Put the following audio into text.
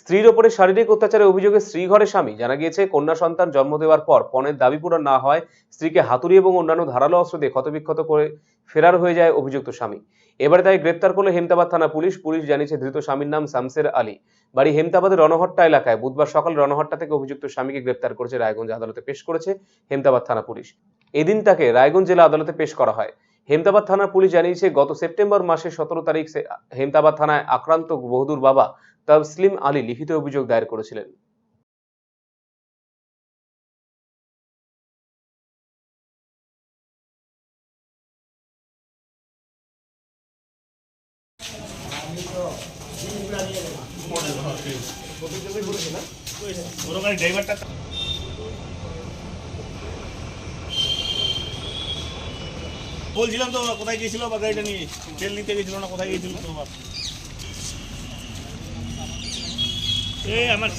স্ত্রীর ওপরে শারীরিক অত্যাচারের অভিযোগে স্ত্রী ঘরে স্বামী। জানা গিয়েছে, কন্যা সন্তান জন্ম দেওয়ার পর পণের দাবি পূরণ না হয়, স্ত্রীকে হাতুড়ি এবং অন্যান্য ধারালো অস্ত্র দিয়ে ক্ষতবিক্ষত করে ফেরার হয়ে যায় অভিযুক্ত স্বামী। এবারে তাই গ্রেপ্তার করল হেমতাবাদ থানা পুলিশ। পুলিশ জানিয়েছে, ধৃত স্বামীর নাম শামসের আলী। বাড়ি হেমতাবাদের রণহট্টা এলাকায় বুধবার সকাল রণহট্টা থেকে অভিযুক্ত স্বামীকে গ্রেপ্তার করেছে রায়গঞ্জ আদালতে পেশ করেছে হেমতাবাদ থানা পুলিশ। এদিন তাকে রায়গঞ্জ জেলা আদালতে পেশ করা হয়। হেমতাবাদ থানার পুলিশ জানিয়েছে, গত সেপ্টেম্বর মাসের সতেরো তারিখ হেমতাবাদ থানায় আক্রান্ত বহুদূর বাবা তসলিম আলী লিখিত অভিযোগ দায়ের করেছিলেন। ড্রাইভারটা বলছিলাম তো, কোথায় গিয়েছিল বা গাড়িটা নিয়ে তেল নিতে গেছিল না, কোথায় গিয়েছিল তো বাপ এই আমার?